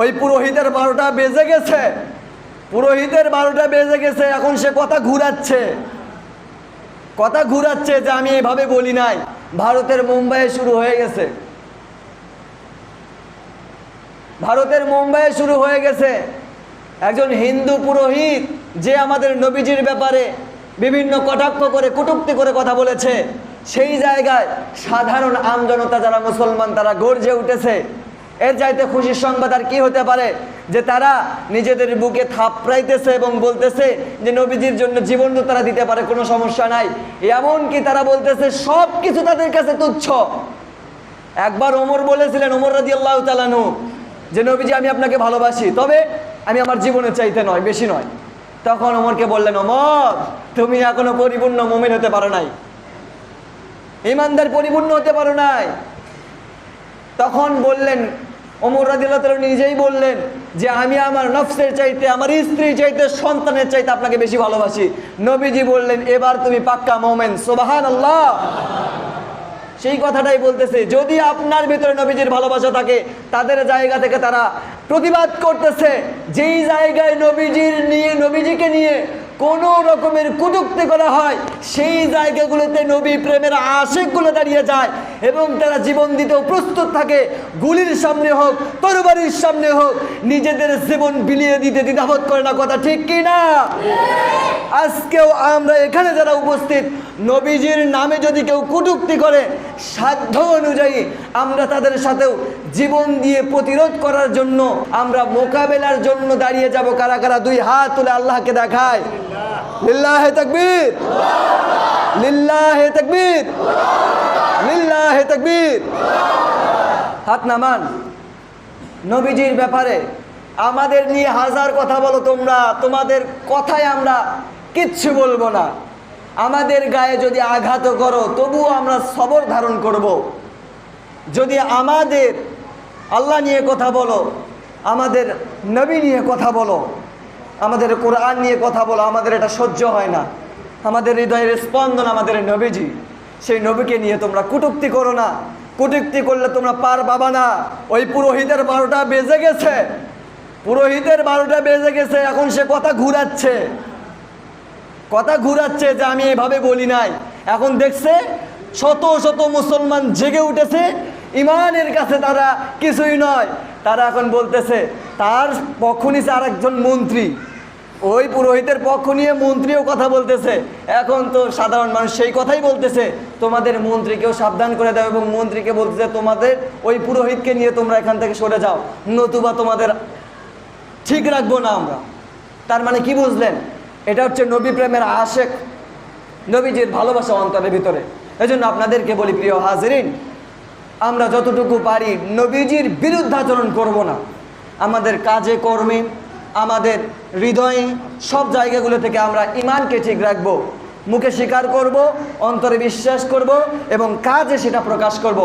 ওই পুরোহিতের বারোটা বেজে গেছে। পুরোহিতের বারোটা বেজে গেছে, এখন সে কথা ঘুরাচ্ছে। কথা ঘুরাচ্ছে যে আমি এভাবে বলি নাই। ভারতের মুম্বাইয়ে শুরু হয়ে গেছে। ভারতের মুম্বাইয়ে শুরু হয়ে গেছে। একজন হিন্দু পুরোহিত যে আমাদের নবীজির ব্যাপারে বিভিন্ন কটাক্ষ করে, কটুক্তি করে কথা বলেছে, সেই জায়গায় সাধারণ আমজনতা যারা মুসলমান তারা গর্জে উঠেছে। এর চাইতে খুশির সংবাদ আর কি হতে পারে? যে তারা নিজেদের বুকে থাপড়াইতেছে এবং বলতেছে যে নবীজির জন্য জীবন তো তারা দিতে পারে, কোনো সমস্যা নাই। এমনকি তারা বলতেছে সব কিছু তাদের কাছে তুচ্ছ। একবার ওমর বলেছিলেন, ওমর রাজি আল্লাহ তালানু যে নবীজি, আমি আপনাকে ভালোবাসি, তবে আমি আমার জীবনের চাইতে নয়, বেশি নয়। তখন ওমরকে বললেন, ওমর, তুমি এখনও পরিপূর্ণ মুমিন হতে পারো নাই। ইমানদার পরিপূর্ণ হতে পারো নাই। তখন বললেন, ওমর রাদিল্লাহ তাআলা নিজেই বললেন যে, আমি আমার নফসের চাইতে, আমার স্ত্রীর চাইতে, সন্তানের চাইতে আপনাকে বেশি ভালোবাসি। নবীজি বললেন, এবার তুমি পাক্কা মোমেন সোবাহান আল্লাহ সেই কথাটাই বলতেছে। যদি আপনার ভিতরে নবীজির ভালোবাসা থাকে, তাদের জায়গা থেকে তারা প্রতিবাদ করতেছে। যেই জায়গায় নবীজির নিয়ে, নবীজিকে নিয়ে কোনো রকমের কুটুক্তি করা হয়, সেই জায়গাগুলোতে নবী প্রেমের আশেকগুলো দাঁড়িয়ে যায় এবং তারা জীবন দিতেও প্রস্তুত থাকে। গুলির সামনে হোক, তরবারির সামনে হোক, নিজেদের জীবন বিলিয়ে দিতে দ্বিধাবোধ করে না কথা ঠিক কি না? আজকেও আমরা এখানে যারা উপস্থিত, নবীজির নামে যদি কেউ কুটুক্তি করে, সাধ্য অনুযায়ী আমরা তাদের সাথেও জীবন দিয়ে প্রতিরোধ করার জন্য আমরা মোকাবেলার জন্য দাঁড়িয়ে যাব কারা কারা দুই হাত তুলে আল্লাহকে দেখায়। লিল্লাহে তাকবীর। লিল্লাহে তাকবীর। লিল্লাহে তাকবীর। হাত নামান। নবীজির ব্যাপারে আমাদের নিয়ে হাজার কথা বলো তোমরা, তোমাদের কথায় আমরা কিচ্ছু বলব না। আমাদের গায়ে যদি আঘাত করো, তবুও আমরা সবর ধারণ করব। যদি আমাদের আল্লাহ নিয়ে কথা বলো, আমাদের নবী নিয়ে কথা বলো, আমাদের কোরআন নিয়ে কথা বলো, আমাদের এটা সহ্য হয় না। আমাদের হৃদয়ের স্পন্দন আমাদের নবীজি, সেই নবীকে নিয়ে তোমরা কুটুক্তি করো না। কুটুক্তি করলে তোমরা পার পাবা না। ওই পুরোহিতের বারোটা বেজে গেছে। পুরোহিতের বারোটা বেজে গেছে, এখন সে কথা ঘুরাচ্ছে। কথা ঘুরাচ্ছে যে আমি এভাবে বলি নাই। এখন দেখছে শত শত মুসলমান জেগে উঠেছে ইমানের কাছে তারা কিছুই নয়। তারা এখন বলতেছে, তার পক্ষ নিছে আর একজন মন্ত্রী। ওই পুরোহিতের পক্ষ নিয়ে মন্ত্রীও কথা বলতেছে। এখন তো সাধারণ মানুষ সেই কথাই বলতেছে, তোমাদের মন্ত্রীকেও সাবধান করে দাও এবং মন্ত্রীকে বলতেছে তোমাদের ওই পুরোহিতকে নিয়ে তোমরা এখান থেকে সরে যাও, নতুবা তোমাদের ঠিক রাখব না আমরা। তার মানে কি বুঝলেন? এটা হচ্ছে নবী প্রেমের আশেক, নবীজির ভালোবাসা অন্তরের ভিতরে। এজন্য আপনাদেরকে বলি, প্রিয় হাজরিন আমরা যতটুকু পারি নবীজির বিরুদ্ধাচরণ করব না। আমাদের কাজে কর্মে, আমাদের হৃদয়ে সব জায়গাগুলো থেকে আমরা ইমানকে ঠিক রাখব, মুখে স্বীকার করব, অন্তরে বিশ্বাস করব এবং কাজে সেটা প্রকাশ করব।